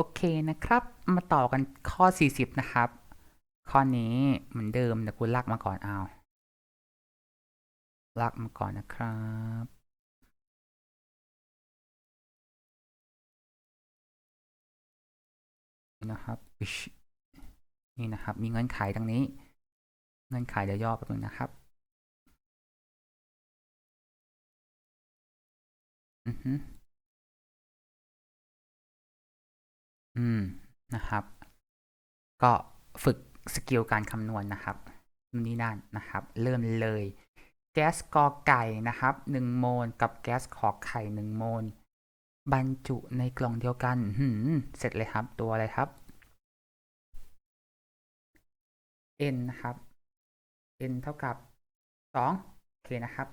โอเคนะครับ มาต่อกันข้อ 40 นะครับ ข้อนี้เหมือนเดิมแต่คุณลากมาก่อนเอาลากมาก่อนนะครับ นะครับ นี่นะครับ มีเงื่อนไขดังนี้ เงื่อนไขเดี๋ยวย่อแป๊บนึงนะครับ อือฮึ อืมนะครับ ก็ฝึกสกิลการคำนวณนะครับนู่นนี่นั่นนะครับ เริ่มเลย แก๊สกอไก่นะครับหนึ่งโมลกับแก๊สขอไข่หนึ่งโมลบรรจุในกล่องเดียวกันหืมเสร็จเลยครับตัวอะไรครับ n นะครับ n เท่ากับสองโอเคนะครับ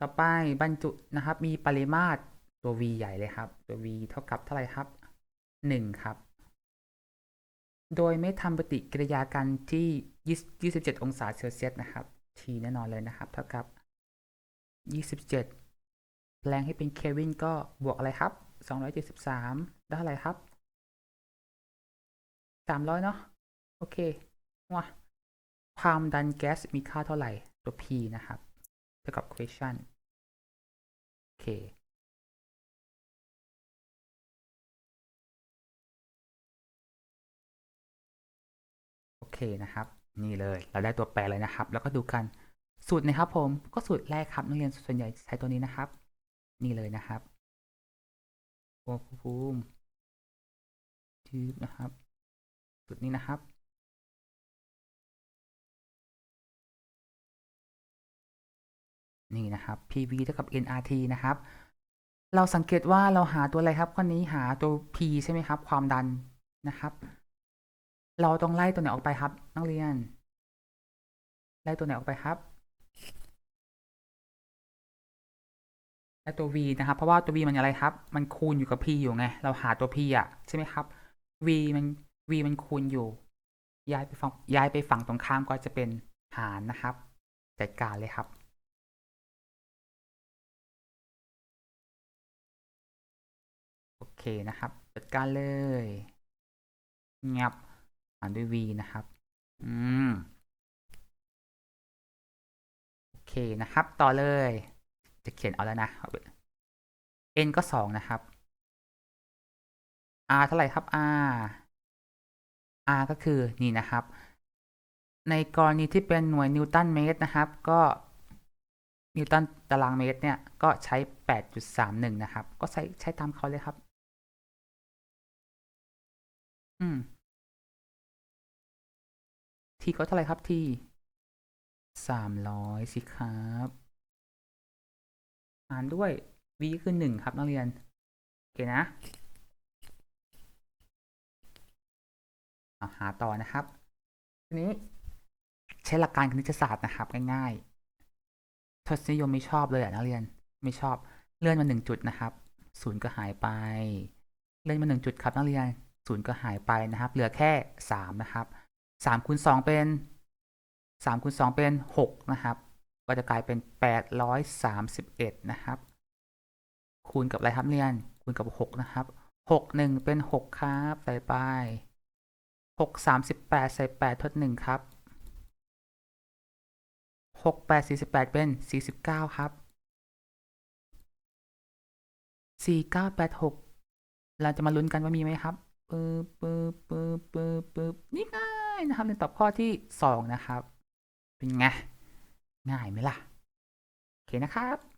ต่อไปบรรจุนะครับ มีปริมาตรตัว v ใหญ่เลยครับ ตัว v เท่ากับเท่าไหร่ครับ หนึ่งครับ โดยไม่ทำปฏิกิริยากันที่ 27 องศาเซลเซียสนะครับ t แน่นอนเลยนะครับ เท่ากับ 27 แปลงให้เป็นเคลวินก็บวกอะไรครับ 273 ได้อะไรครับ 300 เนาะโอเคว้าความดันแก๊สมีค่าเท่าไหร่ ตัว p นะครับ เท่ากับ question โอเค โอเคนะครับ นี่เลยเราได้ตัวแปรเลยนะครับ แล้วก็ดูกันสูตรนะครับผมก็สูตรแรกครับนักเรียนส่วนใหญ่ใช้ตัวนี้นะครับ นี่เลยนะครับโอ้ภูมิจืบนะครับสูตรนี้นะครับนี่นะครับ PV เท่ากับ nRT นะครับ เราสังเกตว่าเราหาตัวอะไรครับข้อนี้หาตัว P ใช่ไหมครับ ความดันนะครับ เราต้องไล่ตัวไหนออกไปครับ นักเรียน ไล่ตัวไหนออกไปครับไล่ตัว v นะครับ เพราะว่าตัว v มันอะไรครับ มันคูณอยู่กับ p อยู่ไง เราหาตัว p อะใช่ไหมครับ v มัน v มันคูณอยู่ ย้ายไปฝั่งย้ายไปฝั่งตรงข้ามก็จะเป็นหารนะครับ จัดการเลยครับโอเคนะครับ จัดการเลยเงียบ อ่านด้วย v นะครับ อืม โอเคนะครับ ต่อเลย จะเขียนเอาแล้วนะ n ก็สองนะครับ r เท่าไหร่ครับ r r ก็คือนี่นะครับ ในกรณีที่เป็นหน่วยนิวตันเมตรนะครับ ก็นิวตันตารางเมตรเนี่ย ก็ใช้ 8.31 นะครับ ก็ใช้ใช้ตามเขาเลยครับ อืม ทีก็เท่าไหร่ครับทีสามร้อยสิครับหารด้วย v คือหนึ่งครับนักเรียน โอเคนะหาต่อนะครับ ทีนี้ใช้หลักการคณิตศาสตร์นะครับ ง่ายๆทศนิยมไม่ชอบเลยอะนักเรียนไม่ชอบเลื่อนมาหนึ่งจุดนะครับศูนย์ก็หายไป เลื่อนมาหนึ่งจุดครับนักเรียนศูนย์ก็หายไปนะครับ เหลือแค่สามนะครับ สามคูณสองเป็นสามคูณสองเป็นหกนะครับ ก็จะกลายเป็นแปดร้อยสามสิบเอ็ดนะครับ คูณกับอะไรครับเรียน คูณกับหกนะครับหกหนึ่งเป็นหกครับใส่ไปหกสามสิบแปดใส่แปดทดหนึ่งครับหกแปดสี่สิบแปดเป็นสี่สิบเก้าครับสี่เก้าแปดหกเราจะมาลุ้นกันว่ามีไหมครับปึ๊บปึ๊บปึ๊บปึ๊บปึ๊บนี่ง่าย นะครับในตอบข้อที่สองนะครับ เป็นไงง่ายไหมล่ะ โอเคนะครับ